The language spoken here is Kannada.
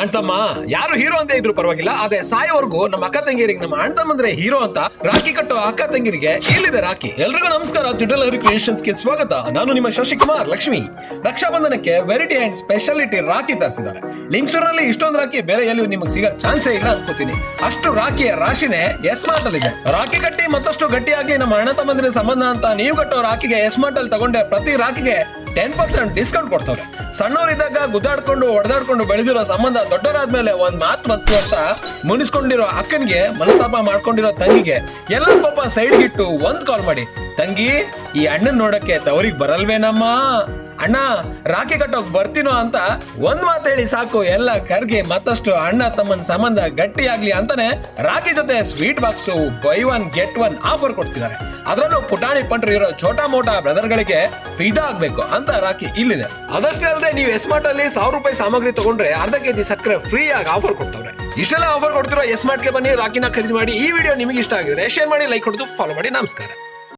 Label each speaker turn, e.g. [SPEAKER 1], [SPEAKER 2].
[SPEAKER 1] ಅಣ್ತಮ್ಮ ಯಾರು ಹೀರೋ ಅಂತ ಇದ್ರು ಪರವಾಗಿಲ್ಲ ಅದೇ ಸಾಯೋವರೆಗೂ ನಮ್ಮ ಅಕ್ಕ ತಂಗಿಯರಿಗೆ, ನಮ್ಮ ಅಣ್ಣ ತಮ್ಮಂದ್ರೆ ಹೀರೋ ಅಂತ ರಾಖಿ ಕಟ್ಟೋ ಅಕ್ಕ ತಂಗಿರಿಗೆ ಇಲ್ಲಿದೆ ರಾಖಿ. ಎಲ್ರಿಗೂ ನಮಸ್ಕಾರ ಜುಟಲ್ ಕ್ರಿಯೇಷನ್ಸ್ಗೆ ಸ್ವಾಗತ. ನಾನು ನಿಮ್ಮ ಶಶಿಕುಮಾರ್ ಲಕ್ಷ್ಮಿ. ರಕ್ಷಾಬಂಧನಕ್ಕೆ ವೆರೈಟಿ ಅಂಡ್ ಸ್ಪೆಷಾಲಿಟಿ ರಾಖಿ ತರಿಸಿದ್ದಾರೆ. ಲಿಂಗ್ಸೂರಲ್ಲಿ ಇಷ್ಟೊಂದು ರಾಖಿ ಬೇರೆ ಎಲ್ಲಿ ನಿಮಗೆ ಸಿಗೋ ಚಾನ್ಸೇ ಇಲ್ಲ ಅನ್ಕೋತೀನಿ. ಅಷ್ಟು ರಾಖಿಯ ರಾಶಿನೇ ಎಸ್ ಮಾರ್ಟ್ ಅಲ್ಲಿ ಇದೆ ರಾಖಿ ಕಟ್ಟಿ ಮತ್ತಷ್ಟು ಗಟ್ಟಿ ಆಗ್ಲಿ ನಮ್ಮ ಅಣ್ಣ ತಮ್ಮಂದಿರ ಸಂಬಂಧ ಅಂತ ನೀವು ಕಟ್ಟೋ ರಾಖಿಗೆ ಎಸ್ ಮಾರ್ಟ್ ಅಲ್ಲಿ ತಗೊಂಡೆ ಪ್ರತಿ ರಾಖಿಗೆ ಟೆನ್ ಪರ್ಸೆಂಟ್ ಡಿಸ್ಕೌಂಟ್ ಕೊಡ್ತಾರೆ ಸಣ್ಣವರಿದ್ದಾಗ ಗುದ್ದಾಡ್ಕೊಂಡು, ಹೊಡೆದಾಡ್ಕೊಂಡು ಬೆಳೆದಿರೋ ಸಂಬಂಧ ದೊಡ್ಡವರಾದ್ಮೇಲೆ ಒಂದ್ ಮಾತು ಮತ್ತು ಅಂತ ಮುನಿಸ್ಕೊಂಡಿರೋ ಅಕ್ಕನಿಗೆ ಮನಸ್ತಾಪ ಮಾಡ್ಕೊಂಡಿರೋ ತಂಗಿಗೆ ಎಲ್ಲ ಪಾಪ ಸೈಡ್ಗಿಟ್ಟು ಒಂದ್ ಕಾಲ್ ಮಾಡಿ, ತಂಗಿ, ಈ ಅಣ್ಣನ್ ನೋಡಕ್ಕೆ ತವರಿಗೆ ಬರಲ್ವೇನಮ್ಮ? ಅಣ್ಣ, ರಾಖಿ ಕಟ್ಟೋಕ್ ಬರ್ತೀನೋ ಅಂತ ಒಂದ್ ಮಾತು ಹೇಳಿ ಸಾಕು. ಎಲ್ಲ ಕರ್ಗೆ ಮತ್ತಷ್ಟು ಅಣ್ಣ ತಮ್ಮನ ಸಂಬಂಧ ಗಟ್ಟಿ ಆಗ್ಲಿ ಅಂತಾನೆ ರಾಖಿ ಜೊತೆ sweet box buy one get one offer ಕೊಡ್ತಿದ್ದಾರೆ. ಅದರಲ್ಲೂ ಪುಟಾಣಿ ಪಂಟ್ರು ಇರೋ ಛೋಟಾ ಮೋಟ ಬ್ರದರ್ ಗಳಿಗೆ ಫಿದಾ ಆಗ್ಬೇಕು ಅಂತ ರಾಖಿ ಇಲ್ಲಿದೆ. ಅದಷ್ಟೇ ಅಲ್ಲದೆ ನೀವು ಎಸ್ಮಾರ್ಟ್ ಅಲ್ಲಿ ಸಾವಿರ ರೂಪಾಯಿ ಸಾಮಗ್ರಿ ತಗೊಂಡ್ರೆ ಅರ್ಧ ಕೆಜಿ ಸಕ್ಕರೆ ಫ್ರೀ ಆಗಿ ಆಫರ್ ಕೊಡ್ತವ್ರೆ. ಇಷ್ಟೆಲ್ಲ ಆಫರ್ ಕೊಡ್ತಿರೋ ಎಸ್ಮಾರ್ಟ್ಗೆ ಬನ್ನಿ, ರಾಖಿನ ಖರೀದಿ ಮಾಡಿ. ಈ ವಿಡಿಯೋ ನಿಮಗೆ ಇಷ್ಟ ಆಗಿದ್ರೆ ಶೇರ್ ಮಾಡಿ ಲೈಕ್ ಹೊಡೆದು ಫಾಲೋ ಮಾಡಿ, ನಮಸ್ಕಾರ.